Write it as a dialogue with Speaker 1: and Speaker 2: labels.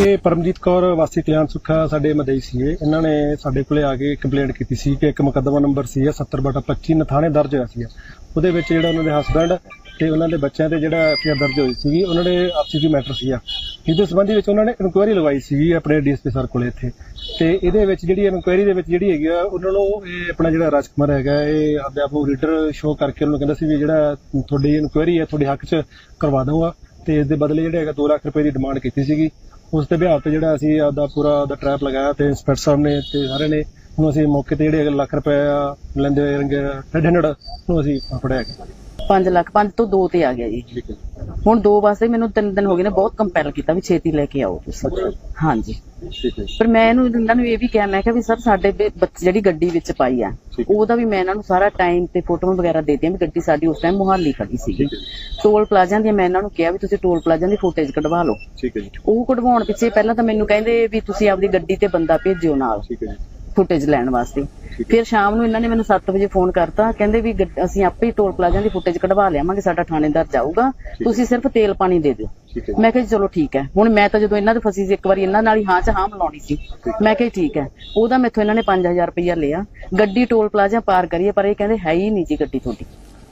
Speaker 1: ਇਹ ਪਰਮਜੀਤ ਕੌਰ ਵਾਸੀ ਕਲਿਆਣ ਸੁੱਖਾ ਸਾਡੇ ਮਦਈ ਸੀਗੇ। ਇਹਨਾਂ ਨੇ ਸਾਡੇ ਕੋਲੇ ਆ ਕੇ ਕੰਪਲੇਂਟ ਕੀਤੀ ਸੀ ਕਿ ਇੱਕ ਮੁਕੱਦਮਾ ਨੰਬਰ ਸੀ 70/25 ਥਾਣੇ ਦਰਜ ਹੋਇਆ ਸੀਗਾ। ਉਹਦੇ ਵਿੱਚ ਜਿਹੜਾ ਉਹਨਾਂ ਦੇ ਹਸਬੰਡ ਤੇ ਉਹਨਾਂ ਦੇ ਬੱਚਿਆਂ ਤੇ ਜਿਹੜਾ ਐਫਆਈਆਰ ਦਰਜ ਹੋਈ ਸੀਗੀ, ਉਹਨਾਂ ਦੇ ਆਪਸੀ ਜੀ ਮੈਟਰ ਸੀਗਾ। ਇਹਦੇ ਸੰਬੰਧੀ ਵਿੱਚ ਉਹਨਾਂ ਨੇ ਇਨਕੁਆਇਰੀ ਲਗਵਾਈ ਸੀਗੀ ਆਪਣੇ ਡੀਐਸਪੀ ਸਰ ਕੋਲੇ ਇੱਥੇ। ਤੇ ਇਹਦੇ ਵਿੱਚ ਜਿਹੜੀ ਇਨਕੁਆਇਰੀ ਦੇ ਵਿੱਚ ਜਿਹੜੀ ਹੈਗੀ ਆ, ਉਹਨਾਂ ਨੂੰ ਇਹ ਆਪਣਾ ਜਿਹੜਾ ਰਾਜਕੁਮਾਰ ਹੈਗਾ, ਇਹ ਆਪਦੇ ਆਪ ਨੂੰ ਰੀਡਰ ਸ਼ੋਅ ਕਰਕੇ ਉਹਨੂੰ ਕਹਿੰਦਾ ਸੀ ਵੀ ਜਿਹੜਾ ਤੁਹਾਡੀ ਇਨਕੁਆਇਰੀ ਹੈ, ਤੁਹਾਡੇ ਹੱਕ 'ਚ ਕਰਵਾ ਦਊਗਾ ਤੇ ਇਸ ਦੇ ਬਦਲੇ ਜਿਹੜੇ ਹੈਗਾ 2 ਲੱਖ ਰੁਪਏ ਦੀ ਡਿਮਾਂਡ ਕੀਤੀ ਸੀਗੀ ਉਸ ਦੇ ਬਿਹਾਰ ਤੇ ਜਿਹੜਾ ਅਸੀਂ ਆਪਦਾ ਪੂਰਾ ਦਾ ਟਰੈਪ ਲਗਾਇਆ ਤੇ ਇੰਸਪੈਕਟਰ ਸਾਹਿਬ ਨੇ ਤੇ ਸਾਰੇ ਨੇ ਉਹਨੂੰ ਅਸੀਂ ਮੌਕੇ ਤੇ ਜਿਹੜੇ ਲੱਖ ਰੁਪਏ ਲੈਂਦੇ ਰੰਗੇ 100 ਨੂੰ ਅਸੀਂ ਫੜਿਆ ਗਿਆ
Speaker 2: 5 ਲੱਖ 5 ਤੋਂ 2 ਤੇ ਆ ਗਿਆ ਜੀ
Speaker 1: ਠੀਕ ਹੈ
Speaker 2: ਹੁਣ ਦੋ ਵਾਸਤੇ ਮੈਨੂੰ ਤਿੰਨ ਦਿਨ ਹੋ ਗਏ ਨੇ ਬਹੁਤ ਕੰਪੈਲ ਕੀਤਾ ਵੀ ਛੇਤੀ ਲੈ ਕੇ ਆਓ ਤੁਸੀਂ। ਹਾਂਜੀ। ਪਰ ਮੈਂ ਇਹਨੂੰ ਇਹਨਾਂ ਨੂੰ ਇਹ ਵੀ ਕਿਹਾ ਮੈਂ ਕਿਹਾ ਵੀ ਸਰ ਸਾਡੇ ਬੱਚੇ ਜਿਹੜੀ ਗੱਡੀ ਵਿੱਚ ਪਾਈ ਆ ਉਹਦਾ ਵੀ ਮੈਂ ਇਹਨਾਂ ਨੂੰ ਸਾਰਾ ਟਾਈਮ ਤੇ ਫੋਟੋਆਂ ਵਗੈਰਾ ਦੇ ਦਿੱਤੀਆਂ ਵੀ ਗੱਡੀ ਸਾਡੀ ਉਸ ਟਾਈਮ ਮੁਹਾਲੀ ਖੜੀ ਸੀਗੀ। ਟੋਲ ਪਲਾਜ਼ਾ ਦੀ ਮੈਂ ਇਹਨਾਂ ਨੂੰ ਕਿਹਾ ਵੀ ਤੁਸੀਂ ਟੋਲ ਪਲਾਜ਼ਾ ਦੀ ਫੁਟੇਜ ਕਢਵਾ ਲਓ।
Speaker 1: ਠੀਕ ਹੈ ਜੀ।
Speaker 2: ਉਹ ਕਢਵਾਉਣ ਪਿੱਛੇ ਪਹਿਲਾਂ ਤਾਂ ਮੈਨੂੰ ਕਹਿੰਦੇ ਵੀ ਤੁਸੀਂ ਆਪਦੀ ਗੱਡੀ ਤੇ ਬੰਦਾ ਭੇਜਿਓ ਨਾਲ।
Speaker 1: ਠੀਕ ਹੈ ਜੀ।
Speaker 2: ਫੁਟੇਜ ਲੈਣ ਵਾਸਤੇ। ਫਿਰ ਸ਼ਾਮ ਨੂੰ ਇਹਨਾਂ ਨੇ ਮੈਨੂੰ 7 ਵਜੇ ਫੋਨ ਕਰਤਾ ਕਹਿੰਦੇ ਵੀ ਗੱਡ- ਅਸੀਂ ਆਪੇ ਹੀ ਟੋਲ ਪਲਾਜ਼ਾ ਦੀ ਫੁਟੇਜ ਕਢਵਾ ਲਿਆਵਾਂਗੇ ਸਾਡਾ ਥਾਣੇਦਾਰ ਜਾਊਗਾ ਤੁਸੀਂ ਸਿਰਫ ਤੇਲ ਪਾਣੀ ਦੇ ਦਿਓ।
Speaker 1: ਠੀਕ ਹੈ
Speaker 2: ਮੈਂ ਕਿਹਾ ਜੀ ਚਲੋ ਠੀਕ ਹੈ। ਹੁਣ ਮੈਂ ਤਾਂ ਜਦੋਂ ਇਹਨਾਂ ਦੇ ਫਸੀ ਸੀ ਇੱਕ ਵਾਰੀ ਇਹਨਾਂ ਨਾਲ ਹੀ ਹਾਂ ਚ ਹਾਂ ਮਿਲਾਉਣੀ ਸੀ। ਮੈਂ ਕਿਹਾ ਜੀ ਠੀਕ ਹੈ। ਉਹਦਾ ਮੈਥੋਂ ਇਹਨਾਂ ਨੇ 5000 ਰੁਪਇਆ ਲਿਆ। ਗੱਡੀ ਟੋਲ ਪਲਾਜ਼ਾ ਪਾਰ ਕਰੀਏ ਪਰ ਇਹ ਕਹਿੰਦੇ ਹੈ ਹੀ ਨਹੀਂ ਜੀ ਗੱਡੀ ਤੁਹਾਡੀ।